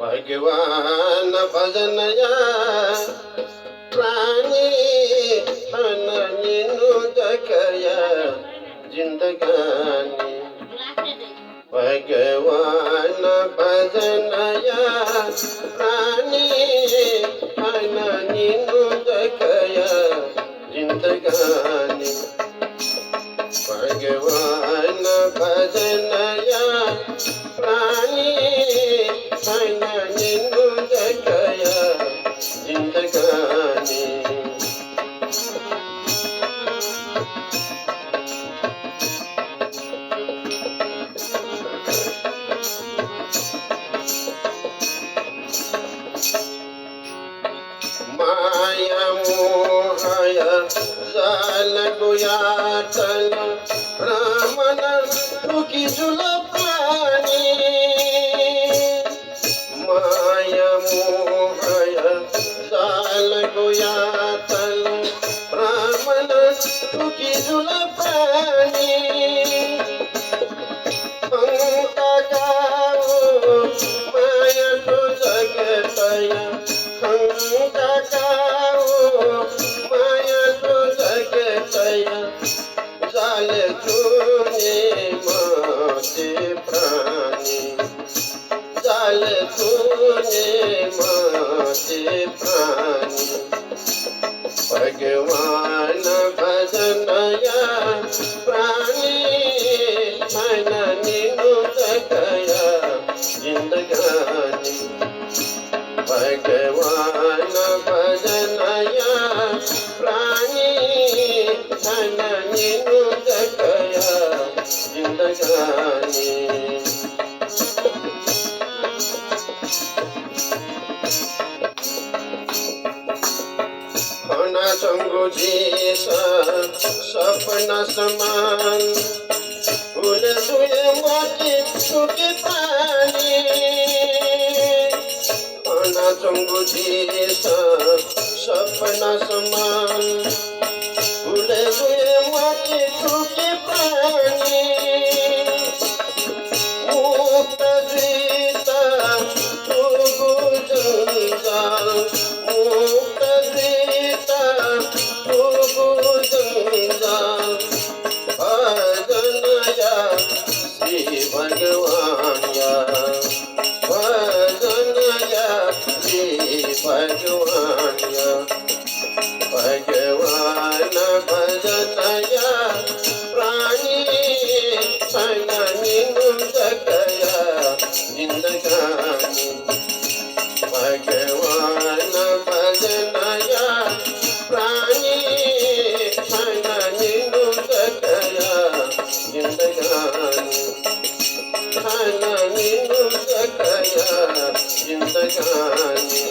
ಭಗವಾನ ಭಜನಯ ಪ್ರಾಣಿ ಹನನಿನು ಜಗಯ ಜಿಂದಗಾನಿ. ಭಗವಾನ ಭಜನಯ ಪ್ರಾಣಿ ಹನನಿನು ಜಗಯ ಜಿಂದಗಾನಿ. ಭಗವಾನ ಭಜನಯ माया मोहाय झालं गुयातन भ्रमण मुखी जुलपाणी माया मोहाय झालं गुयातन বাঁচে প্রাণী, জাল তুনে মাছে প্রাণী। ভগবান ভজনয়া প্রাণী মন নিনু তকয়া জিন্দগানি। ভগবান ভজনয়া প্রাণী মন নিনু होना संगुजी सपना समान फूल दुए मोती सुखी पानी होना संगुजी सपना समान फूल दुए भगवान्या भजनया श्री भगवान्या भगवान भजनया प्राणी सगळी सकया जिंदगा నిన్ను ఇంతగా